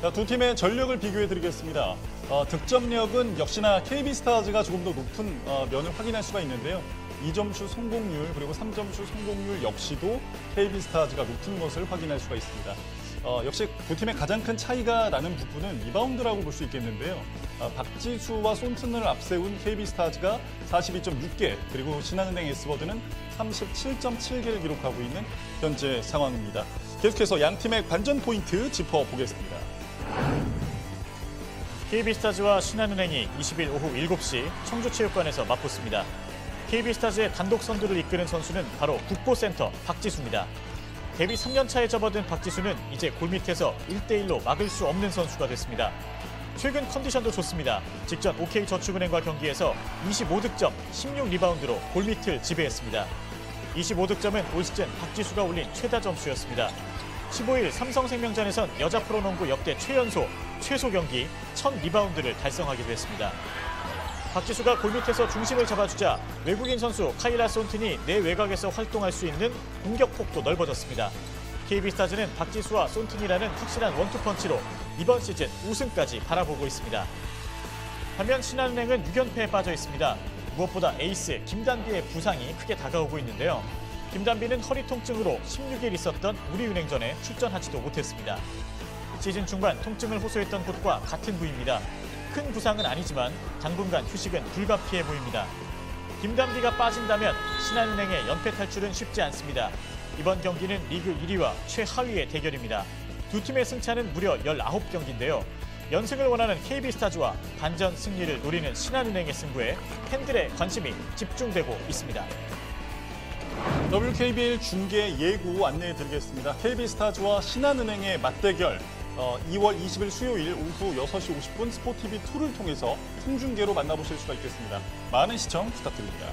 자, 두 팀의 전력을 비교해 드리겠습니다. 어, 득점력은 역시나 KB스타즈가 조금 더 높은 어, 면을 확인할 수가 있는데요. 2점슛 성공률 그리고 3점슛 성공률 역시도 KB스타즈가 높은 것을 확인할 수가 있습니다. 어, 역시 두 팀의 가장 큰 차이가 나는 부분은 리바운드라고 볼 수 있겠는데요. 어, 박지수와 손튼을 앞세운 KB스타즈가 42.6개 그리고 신한은행 S버드는 37.7개를 기록하고 있는 현재 상황입니다. 계속해서 양 팀의 관전 포인트 짚어보겠습니다. KB스타즈와 신한은행이 20일 오후 7시 청주체육관에서 맞붙습니다. KB스타즈의 단독 선두를 이끄는 선수는 바로 국보센터 박지수입니다. 데뷔 3년 차에 접어든 박지수는 이제 골밑에서 1대1로 막을 수 없는 선수가 됐습니다. 최근 컨디션도 좋습니다. 직전 OK저축은행과 경기에서 25득점, 16리바운드로 골밑을 지배했습니다. 25득점은 올 시즌 박지수가 올린 최다 점수였습니다. 15일 삼성생명전에선 여자 프로농구 역대 최연소 최소 경기 1000리바운드를 달성하기도 했습니다. 박지수가 골밑에서 중심을 잡아주자 외국인 선수 카일라 손튼이 내 외곽에서 활동할 수 있는 공격 폭도 넓어졌습니다. KB스타즈는 박지수와 손튼이라는 확실한 원투펀치로 이번 시즌 우승까지 바라보고 있습니다. 반면 신한은행은 6연패에 빠져 있습니다. 무엇보다 에이스 김단비의 부상이 크게 다가오고 있는데요. 김단비는 허리 통증으로 16일 있었던 우리은행전에 출전하지도 못했습니다. 시즌 중반 통증을 호소했던 곳과 같은 부위입니다. 큰 부상은 아니지만 당분간 휴식은 불가피해 보입니다. 김단비가 빠진다면 신한은행의 연패 탈출은 쉽지 않습니다. 이번 경기는 리그 1위와 최하위의 대결입니다. 두 팀의 승차는 무려 19경기인데요. 연승을 원하는 KB스타즈와 반전 승리를 노리는 신한은행의 승부에 팬들의 관심이 집중되고 있습니다. WKBL 중계 예고 안내해 드리겠습니다. KB스타즈와 신한은행의 맞대결 어, 2월 20일 수요일 오후 6시 50분 스포티비 2를 통해서 생중계로 만나보실 수가 있겠습니다. 많은 시청 부탁드립니다.